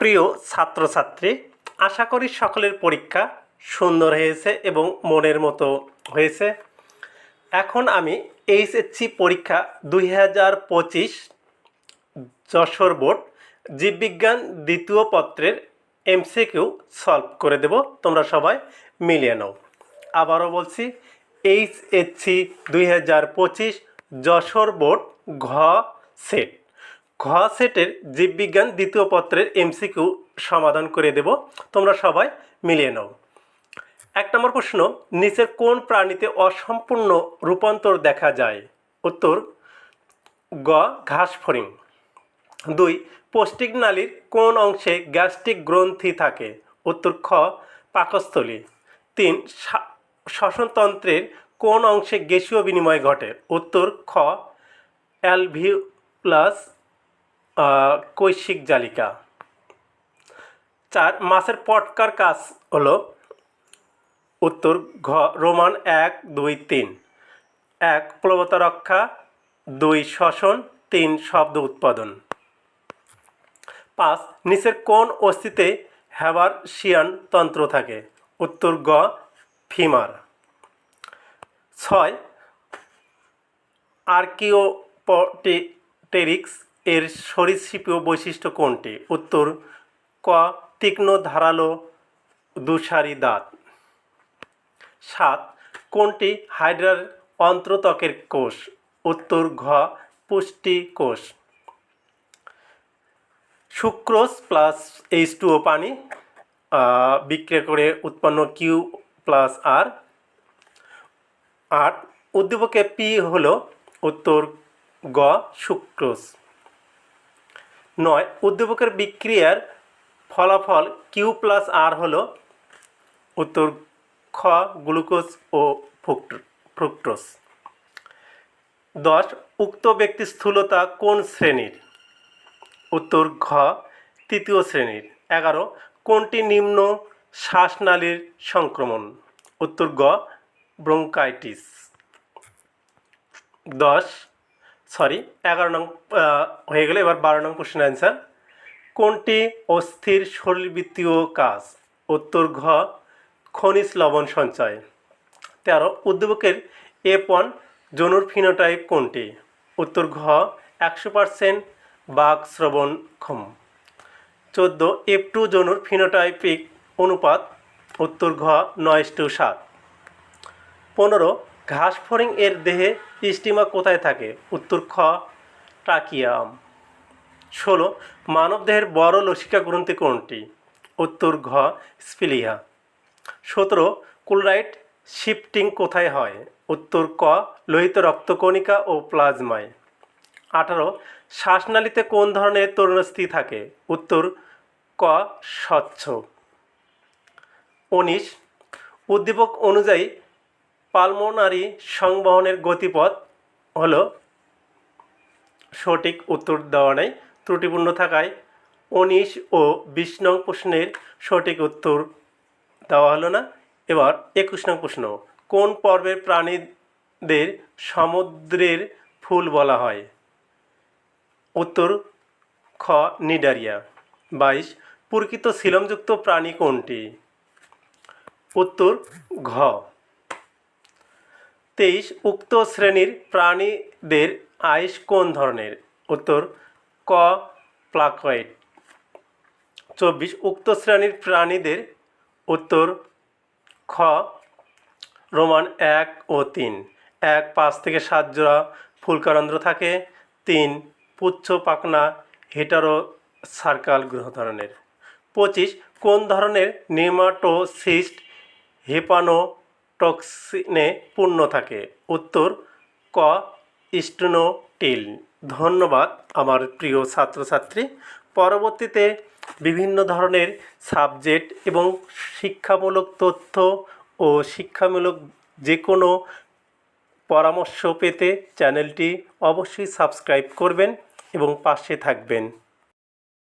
প্রিয় ছাত্রছাত্রী, আশা করি সকলের পরীক্ষা সুন্দর হয়েছে এবং মনের মতো হয়েছে। এখন আমি এইচএসসি পরীক্ষা দুই হাজার পঁচিশ যশোর বোর্ড জীববিজ্ঞান দ্বিতীয় পত্রের এমসিকিউ সলভ করে দেব। তোমরা সবাই মিলিয়ে নাও। আবারও বলছি, এইচএসসি দুই হাজার পঁচিশ যশোর বোর্ড ঘ সেট। ঘ সেটের জীববিজ্ঞান দ্বিতীয় পত্রের এমসিকিউ সমাধান করে দেব। তোমরা সবাই মিলিয়ে নাও। এক নম্বর প্রশ্ন, নিচের কোন প্রাণীতে অসম্পূর্ণ রূপান্তর দেখা যায়? উত্তর, গ, ঘাস ফড়িং। দুই, পৌষ্টিক নালীর কোন অংশে গ্যাস্ট্রিক গ্রন্থি থাকে? উত্তর, খ, পাকস্থলী। তিন শ্বসনতন্ত্রের কোন অংশে গ্যাসীয় বিনিময় ঘটে? উত্তর, খ, অ্যালভিউলাস কৈশিক জালিকা। চার মাছের পটকার কাজ হলো উত্তর ঘ, রোমান এক, দুই, তিন। এক প্লবতা রক্ষা, দুই, শ্বসন, তিন, শব্দ উৎপাদন। পাঁচ, নিচের কোন অস্থিতে হ্যাবারশিয়ান তন্ত্র থাকে? উত্তর গ, ফিমার। ছয়, আর্কিওপটেরিক্স এর সরীসৃপীয় বৈশিষ্ট্য কোনটি? উত্তর, ক, তীক্ষ্ণ, ধারালো, দুসারি দাঁত। সাত, কোনটি হাইড্রার অন্ত্রত্বকের কোষ? উত্তর, ঘ, পুষ্টি কোষ। Sucrose plus H two O পানি বিক্রিয়া করে উৎপন্ন কিউ প্লাস আর। আট উদ্দীপকে পি হলো উত্তর, গ, সুক্রোজ। নয়, উদ্দীপকের বিক্রিয়ার ফলাফল কিউ প্লাস আর হল উত্তর খ, গ্লুকোজ ও ফ্রুক্ট- ফ্রুক্টোজ। দশ, উক্ত ব্যক্তি স্থূলতা কোন শ্রেণির? উত্তর ঘ, তৃতীয় শ্রেণির। এগারো, কোনটি নিম্ন শ্বাসনালীর সংক্রমণ? উত্তর গ, ব্রঙ্কাইটিস। দশ সরি এগারো নং হয়ে গেলে, এবার বারো নং কোশ্চেন অ্যান্সার কোনটি অস্থির শরীরবৃত্তীয় কাজ? উত্তর ঘ, খনিজ লবণ সঞ্চয়। তেরো, উদ্দীপকের এফ ওয়ান জনুর ফিনোটাইপ কোনটি? উত্তর ঘ, একশো পার্সেন্ট বাঘ শ্রবণক্ষম চোদ্দ এফ টু জনুর ফিনোটাইপিক অনুপাত? উত্তর ঘ, নয় টু সাত। পনেরো ঘাস ফড়িং এর দেহে স্টিমা কোথায় থাকে? উত্তর খ টাকিয়াম ষোলো মানবদেহের বড় লসিকা গ্রন্থি কোনটি? উত্তর ঘ স্পিলিয়া সতেরো ক্লোরাইড শিফটিং কোথায় হয়? উত্তর ক, লোহিত রক্তকণিকা ও প্লাজমায়। আঠারো, শ্বাসনালীতে কোন ধরনের তরুণস্থি থাকে? উত্তর ক, স্বচ্ছ। উনিশ, উদ্দীপক অনুযায়ী পালমোনারি সংবহনের গতিপথ হলো সঠিক উত্তর দেওয়া নেই। ত্রুটিপূর্ণ থাকায় উনিশ ও বিশ নং প্রশ্নের সঠিক উত্তর দেওয়া হলো না। এবার একুশ নং প্রশ্ন, কোন পর্বের প্রাণীদের সমুদ্রের ফুল বলা হয়? উত্তর, খ, নিডারিয়া। বাইশ, প্রকৃত শিলমযুক্ত প্রাণী কোনটি? উত্তর, ঘ। তেইশ উক্ত শ্রেণির প্রাণীদের আইস কোন ধরনের? উত্তর, ক, প্লাকয়েড। চব্বিশ উক্ত শ্রেণির প্রাণীদের। উত্তর, খ, রোমান এক ও তিন। এক, পাঁচ থেকে সাত জোড়া ফুলকারন্ধ্র থাকে। তিন, পুচ্ছ পাকনা হেটারো সার্কাল গ্রহ ধরনের। পঁচিশ, কোন ধরনের নেমাটোসিস্ট হেপানোটক্সিনে পূর্ণ থাকে। উত্তর, ক স্টোনোটিল ধন্যবাদ আমার প্রিয় ছাত্রছাত্রী। পরবর্তীতে বিভিন্ন ধরনের সাবজেক্ট এবং শিক্ষামূলক তথ্য ও শিক্ষামূলক যে কোনো পরামর্শ পেতে চ্যানেলটি অবশ্যই সাবস্ক্রাইব করবেন এবং পাশে থাকবেন।